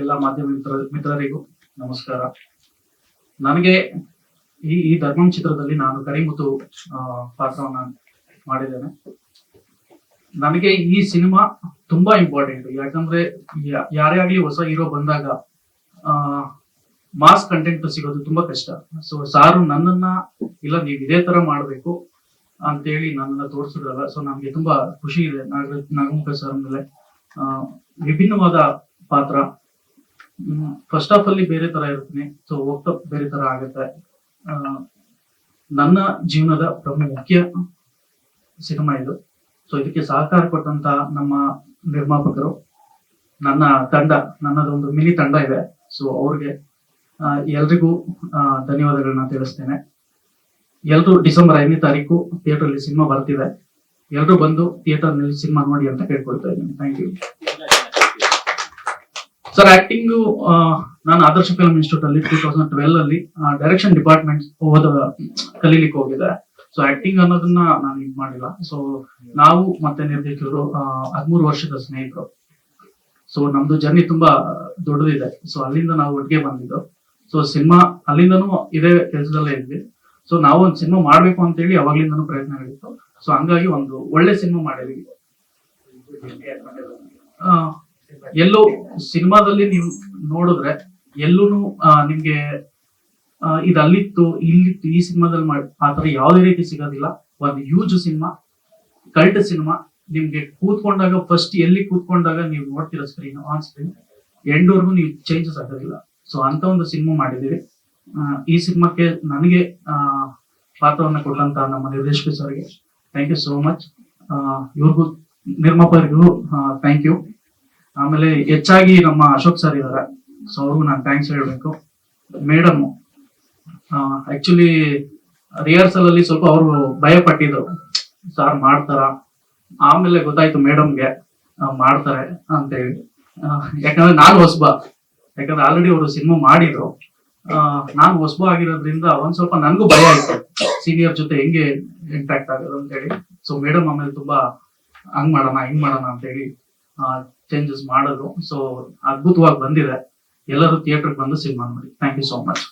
ಎಲ್ಲ ಮಾಧ್ಯಮ ಮಿತ್ರ ಮಿತ್ರರಿಗೂ ನಮಸ್ಕಾರ. ನನಗೆ ಈ ಈ ಧರ್ಮಂ ಚಿತ್ರದಲ್ಲಿ ನಾನು ಕರಿಮುತು ಪಾತ್ರವನ್ನ ಮಾಡಿದ್ದೇನೆ. ನನಗೆ ಈ ಸಿನಿಮಾ ತುಂಬಾ ಇಂಪಾರ್ಟೆಂಟ್ ಯಾಕಂದ್ರೆ ಯಾರೇ ಆಗ್ಲಿ ಹೊಸ ಹೀರೋ ಬಂದಾಗ ಮಾಸ್ ಕಂಟೆಂಟ್ ಸಿಗೋದು ತುಂಬಾ ಕಷ್ಟ. ಸೊ ಸಾರು ನನ್ನನ್ನ, ಇಲ್ಲ ನೀವು ಇದೇ ತರ ಮಾಡ್ಬೇಕು ಅಂತೇಳಿ ನನ್ನನ್ನ ತೋರಿಸಿದ್ರಲ್ಲ ಸೊ ನಮ್ಗೆ ತುಂಬಾ ಖುಷಿ ಇದೆ. ನಾಗ ನಾಗಮುಖ ಸರ್ ಮೇಲೆ ವಿಭಿನ್ನವಾದ ಪಾತ್ರ. ಫಸ್ಟ್ ಆಫ್ ಅಲ್ಲಿ ಬೇರೆ ತರ ಇರ್ತೀನಿ ಸೊ ಹೋಗ್ತಾ ಬೇರೆ ತರ ಆಗುತ್ತೆ. ನನ್ನ ಜೀವನದ ಪ್ರಮುಖ ಸಿನಿಮಾ ಇದು. ಸೊ ಇದಕ್ಕೆ ಸಹಕಾರ ಕೊಟ್ಟಂತ ನಮ್ಮ ನಿರ್ಮಾಪಕರು, ನನ್ನ ತಂಡ ನನ್ನದೊಂದು ಮಿನಿ ತಂಡ ಇದೆ. ಸೊ ಅವ್ರಿಗೆ ಎಲ್ರಿಗೂ ಧನ್ಯವಾದಗಳನ್ನ ತಿಳಿಸ್ತೇನೆ. ಎಲ್ರೂ ಡಿಸೆಂಬರ್ ಐದನೇ ತಾರೀಕು ಥಿಯೇಟರ್ ಅಲ್ಲಿ ಸಿನಿಮಾ ಬರ್ತಿದೆ. ಎಲ್ರು ಬಂದು ಥಿಯೇಟರ್ನಲ್ಲಿ ಸಿನಿಮಾ ನೋಡಿ ಅಂತ ಕೇಳ್ಕೊಳ್ತಾ ಇದ್ದೀನಿ. ಥ್ಯಾಂಕ್ ಯು ಸರ್ ಆಕ್ಟಿಂಗ್ ನಾನು ಆದರ್ಶ ಫಿಲ್ಮ್ ಇನ್ಸ್ಟಿಟ್ಯೂಟ್ ಅಲ್ಲಿ ಟೂ ತೌಸಂಡ್ ಟ್ವೆಲ್ ಅಲ್ಲಿ ಡೈರೆಕ್ಷನ್ ಡಿಪಾರ್ಟ್ಮೆಂಟ್ ಹೋದ ಕಲೀಲಿಕ್ಕೆ ಹೋಗಿದೆ ಸೊ ಆಕ್ಟಿಂಗ್ ಅನ್ನೋದನ್ನ ನಾನು ಇದು ಮಾಡಿಲ್ಲ. ಸೊ ನಾವು ಮತ್ತೆ ನಿರ್ದೇಶಕರು ಹದಿಮೂರು ವರ್ಷದ ಸ್ನೇಹಿತರು. ಸೊ ನಮ್ದು ಜರ್ನಿ ತುಂಬಾ ದೊಡ್ಡದಿದೆ. ಸೊ ಅಲ್ಲಿಂದ ನಾವು ಒಟ್ಟಿಗೆ ಬಂದಿದ್ದು. ಸೊ ಸಿನಿಮಾ ಅಲ್ಲಿಂದನೂ ಇದೇ ಕೆಲಸದಲ್ಲೇ ಇದ್ವಿ. ಸೊ ನಾವು ಒಂದು ಸಿನಿಮಾ ಮಾಡ್ಬೇಕು ಅಂತ ಹೇಳಿ ಅವಾಗ್ಲಿಂದನೂ ಪ್ರಯತ್ನಗಳಿತ್ತು ಸೊ ಹಂಗಾಗಿ ಒಂದು ಒಳ್ಳೆ ಸಿನಿಮಾ ಮಾಡಿದ್ವಿ. ಎಲ್ಲೋ ಸಿನಿಮಾದಲ್ಲಿ ನೀವು ನೋಡಿದ್ರೆ ಎಲ್ಲೂನು ಆ, ನಿಮ್ಗೆ ಇದು ಅಲ್ಲಿತ್ತು ಇಲ್ಲಿತ್ತು ಈ ಸಿನಿಮಾದಲ್ಲಿ ಮಾಡಿ ಆತರ ಯಾವುದೇ ರೀತಿ ಸಿಗೋದಿಲ್ಲ. ಒಂದು ಹ್ಯೂಜ್ ಸಿನಿಮಾ ಕಲ್ಟ್ ಸಿನಿಮಾ ನಿಮ್ಗೆ ಕೂತ್ಕೊಂಡಾಗ ಫಸ್ಟ್ ಎಲ್ಲಿ ಕೂತ್ಕೊಂಡಾಗ ನೀವು ನೋಡ್ತೀರಾ ಸ್ಕ್ರೀನ್ ಆನ್ ಸ್ಕ್ರೀನ್ ಎಂಡ್ವರೆಗೂ ನೀವು ಚೇಂಜಸ್ ಆಗೋದಿಲ್ಲ. ಸೊ ಅಂತ ಒಂದು ಸಿನಿಮಾ ಮಾಡಿದೀವಿ ಈ ಸಿನಿಮಾಕ್ಕೆ ನನಗೆ ಪಾತ್ರವನ್ನ ಕೊಟ್ಟಂತ ನಮ್ಮ ನಿರ್ದೇಶಕ ಸರ್ಗೆ ಥ್ಯಾಂಕ್ ಯು ಸೋ ಮಚ್ ಇವ್ರಿಗೂ ನಿರ್ಮಾಪಕರಿಗೂ ಥ್ಯಾಂಕ್ ಯು ಆಮೇಲೆ ಹೆಚ್ಚಾಗಿ ನಮ್ಮ ಅಶೋಕ್ ಸರ್ ಇದಾರೆ. ಸೊ ಅವ್ರಿಗೂ ನಾನು ಥ್ಯಾಂಕ್ಸ್ ಹೇಳ್ಬೇಕು. ಮೇಡಮ್ ಆಕ್ಚುಲಿ ರಿಹರ್ಸಲ್ ಅಲ್ಲಿ ಸ್ವಲ್ಪ ಅವರು ಭಯ ಪಟ್ಟಿದ್ರು. ಸರ್ ಮಾಡ್ತಾರ? ಆಮೇಲೆ ಗೊತ್ತಾಯ್ತು ಮೇಡಮ್ಗೆ ಮಾಡ್ತಾರೆ ಅಂತ ಹೇಳಿ ಯಾಕಂದ್ರೆ ನಾನು ಹೊಸಬ. ಯಾಕಂದ್ರೆ ಆಲ್ರೆಡಿ ಅವರು ಸಿನಿಮಾ ಮಾಡಿದ್ರು. ನಾನು ಹೊಸಬ ಆಗಿರೋದ್ರಿಂದ ಒಂದ್ ಸ್ವಲ್ಪ ನನ್ಗೂ ಭಯ ಆಯ್ತು. ಸೀನಿಯರ್ ಜೊತೆ ಹೆಂಗೆ ಇಂಟ್ರಾಕ್ಟ್ ಆಗೋದು ಅಂತ ಹೇಳಿ ಸೊ ಮೇಡಮ್ ಆಮೇಲೆ ತುಂಬಾ ಹಂಗ್ ಮಾಡೋಣ, ಹಿಂಗ್ ಮಾಡೋಣ ಅಂತ ಹೇಳಿ ಚೇಂಜಸ್ ಮಾಡೋದು. ಸೊ ಅದ್ಭುತವಾಗಿ ಬಂದಿದೆ. ಎಲ್ಲರೂ ಥಿಯೇಟರ್ಗೆ ಬಂದು ಸಿನಿಮಾ ನೋಡಿ. Thank you so much